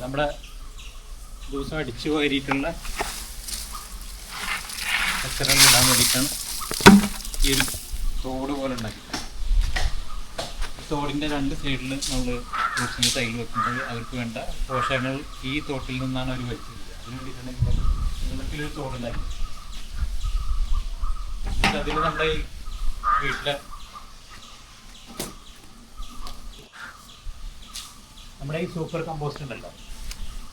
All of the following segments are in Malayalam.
നമ്മുടെ ദിവസം അടിച്ചു വാരിയിട്ടുള്ള കച്ചറകൾ ഇടാൻ വേണ്ടിയിട്ടാണ് ഈ ഒരു തോട് പോലെ ഉണ്ടാക്കി തോടിന്റെ രണ്ട് സൈഡിൽ നമ്മൾ ദിവസം തൈകൾ വെക്കുമ്പോൾ അവർക്ക് വേണ്ട പോഷകങ്ങൾ ഈ തോട്ടിൽ നിന്നാണ് അവർ വലിച്ചത് അതിന് വേണ്ടിയിട്ടാണ് ഇവിടെ നീളത്തിലൊരു തോടുണ്ടാക്കി നമ്മുടെ ഈ വീട്ടിലെ ഈ സൂപ്പർ കമ്പോസ്റ്റ് ഉണ്ടല്ലോ.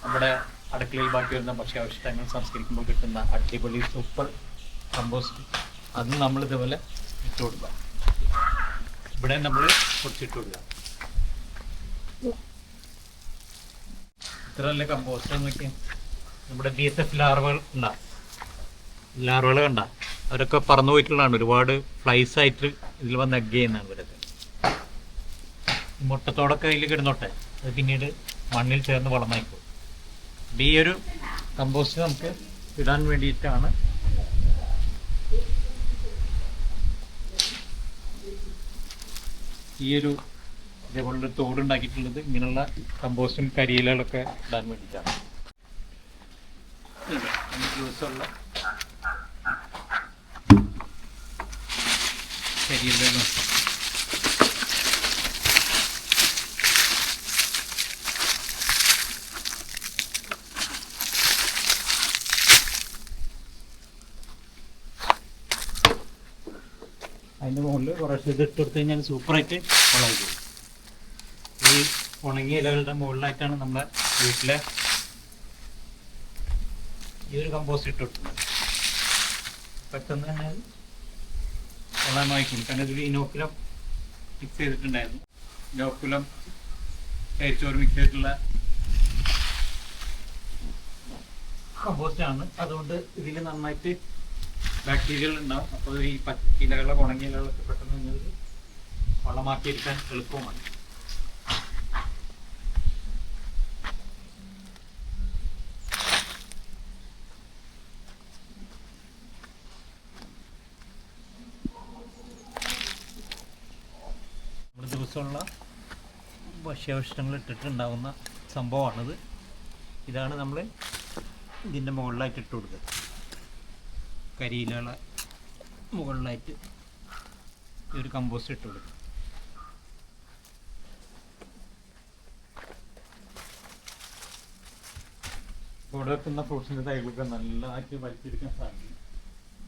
നമ്മുടെ അടുക്കളയിൽ ബാക്കി വരുന്ന ഭക്ഷ്യാവശിഷ്ടങ്ങൾ സംസ്കരിക്കുമ്പോൾ കിട്ടുന്ന അടിപൊളി സൂപ്പർ കമ്പോസ്റ്റ് അത് നമ്മൾ ഇതുപോലെ ഇട്ട് കൊടുക്കുക. ഇവിടെ നമ്മൾ കുറച്ചിട്ട് കൊടുക്കുക. ഇത്ര നല്ല കമ്പോസ്റ്റ് നോക്കിയാൽ നമ്മുടെ എഫ് ലാർവകൾ ഉണ്ടാവും ലാർവകൾ കണ്ട? അവരൊക്കെ പറന്നു പോയിട്ടുള്ളതാണ്. ഒരുപാട് ഫ്ലൈസ് ആയിട്ട് ഇതിൽ വന്ന് എഗ് ചെയ്യുന്നതാണ് ഇവരൊക്കെ. മുട്ടത്തോടൊക്കെ അതിൽ കിടന്നോട്ടെ. അത് പിന്നീട് മണ്ണിൽ ചേർന്ന് വളമായിക്കോ ഈ ഒരു കമ്പോസ്റ്റ് നമുക്ക് ഇടാൻ വേണ്ടിയിട്ടാണ് ഈ ഒരു ഇതേപോലുള്ള തോടുണ്ടാക്കിയിട്ടുള്ളത് ഇങ്ങനെയുള്ള കമ്പോസ്റ്റും കരിയിലകളൊക്കെ ഇടാൻ വേണ്ടിയിട്ടാണ്. ഇത് കരിയിലകൾ അതിന്റെ മുകളിൽ കുറച്ച് ഇത് ഇട്ട് കൊടുത്ത് കഴിഞ്ഞാൽ സൂപ്പറായിട്ട് വളമായി പോകും. ഈ ഉണങ്ങിയ ഇലകളുടെ മുകളിലായിട്ടാണ് നമ്മുടെ വീട്ടിലെ ഈ ഒരു കമ്പോസ്റ്റ് ഇട്ട് കൊടുക്കുന്നത്. പെട്ടെന്ന് തന്നെ വളമായി കൊടുക്കും കാരണം ഇതിൽ ഇനോക്കുലം മിക്സ് ചെയ്തിട്ടുണ്ടായിരുന്നു. ഇനോക്കുലം കരിച്ചോറ് മിക്സ് ചെയ്തിട്ടുള്ള കമ്പോസ്റ്റ് ആണ് അതുകൊണ്ട് ഇതിൽ നന്നായിട്ട് ബാക്ടീരിയകൾ ഉണ്ടാവും. അപ്പോൾ ഈ ഇലകളൊക്കെ ഉണങ്ങിയ ഇലകളൊക്കെ പെട്ടെന്ന് വളമാക്കിയെടുക്കാൻ എളുപ്പമാണ് നമ്മുടെ ദിവസമുള്ള ഭക്ഷ്യാവശ്യങ്ങൾ ഇട്ടിട്ടുണ്ടാകുന്ന സംഭവമാണിത്. ഇതാണ് നമ്മൾ ഇതിന്റെ മുകളിലായിട്ട് ഇട്ട് കൊടുക്കുക കരിയിലകളെ മുകളിലായിട്ട് ഈ ഒരു കമ്പോസ്റ്റ് ഇട്ട് കൊടുക്കുക ഇവിടെ വെക്കുന്ന ഫ്രൂട്ട്സിന്റെ തൈകളൊക്കെ നല്ലതായിട്ട് വലിച്ചെടുക്കാൻ സാധിക്കും.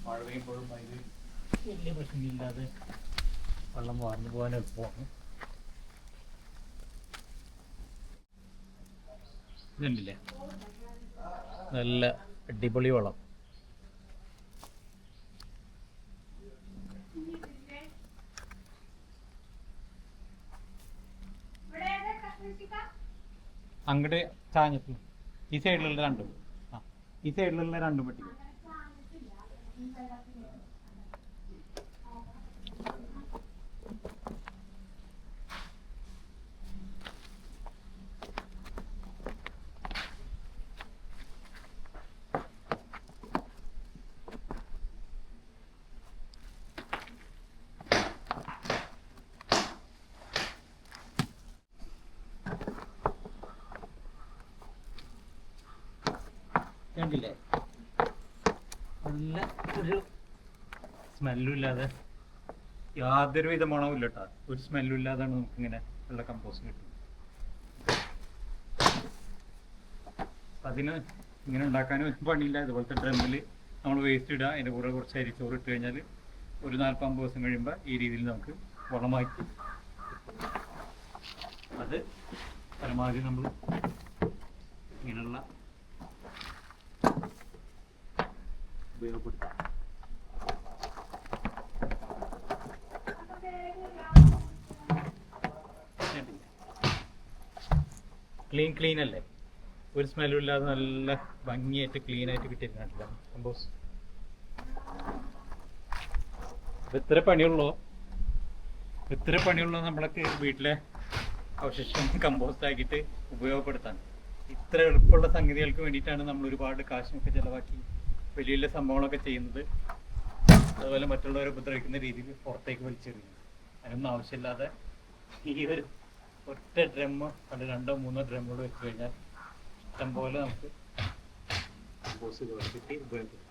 മഴ പെയ്യുമ്പോഴും അതിൽ വലിയ പ്രശ്നമില്ലാതെ വെള്ളം വാർന്നു പോകാൻ എളുപ്പമാണ്. ഇതുണ്ടല്ലേ? നല്ല അടിപൊളി വളം. അങ്ങോട്ട് ചാഞ്ഞിട്ട്. ഈ സൈഡിലുള്ള രണ്ടും. ആ ഈ സൈഡിലുള്ള രണ്ടും പെട്ടി. കണ്ടില്ലേ? നല്ല ഒരു സ്മെല്ലും ഇല്ലാതെ യാതൊരു വിധ മണവും ഇല്ല കേട്ടോ ഒരു സ്മെല്ലും ഇല്ലാതാണ് നമുക്ക് ഇങ്ങനെ ഉള്ള കമ്പോസ്റ്റ് കിട്ടുന്നത് അതിന് ഇങ്ങനെ ഉണ്ടാക്കാനും ഒരു പണിയില്ല. ഇതുപോലത്തെ ഡ്രമ്മിൽ നമ്മൾ വേസ്റ്റ് ഇടുക. അതിന്റെ കൂടെ കുറച്ച് അരിച്ചോറ് ഇട്ട് കഴിഞ്ഞാൽ ഒരു നാൽപ്പത് ദിവസം കഴിയുമ്പോൾ ഈ രീതിയിൽ നമുക്ക് വളമാക്കി. അത് പരമാവധി നമ്മൾ ഇങ്ങനെയുള്ള ഉപയോഗപ്പെടുത്താം. ക്ലീൻ ക്ലീൻ അല്ലേ? ഒരു സ്മെല്ലും ഇല്ലാതെ നല്ല ഭംഗിയായിട്ട് ക്ലീൻ ആയിട്ട് കിട്ടിയിരുന്നില്ല കമ്പോസ് ഇത്ര പണിയുള്ളൂ. ഇത്ര പണിയുള്ളൂ നമ്മളൊക്കെ വീട്ടിലെ അവശിഷ്ടം കമ്പോസ്റ്റ് ആക്കിയിട്ട് ഉപയോഗപ്പെടുത്താൻ. ഇത്ര എളുപ്പമുള്ള സംഗതികൾക്ക് വേണ്ടിയിട്ടാണ് നമ്മൾ ഒരുപാട് കാശൊക്കെ ചിലവാക്കി വലിയ വലിയ സംഭവങ്ങളൊക്കെ ചെയ്യുന്നത്. അതുപോലെ മറ്റുള്ളവരെ ഉപദ്രവിക്കുന്ന രീതിയിൽ പുറത്തേക്ക് വലിച്ചെറിയുന്നത്. അതിനൊന്നും ആവശ്യമില്ലാതെ ഈ ഒരു ഒറ്റ ഡ്രമ്മ് അത് രണ്ടോ മൂന്നോ ഡ്രമ്മുകൾ വെച്ച് കഴിഞ്ഞാൽ ഇഷ്ടംപോലെ നമുക്ക് കിട്ടി ഉപയോഗപ്പെടുത്താം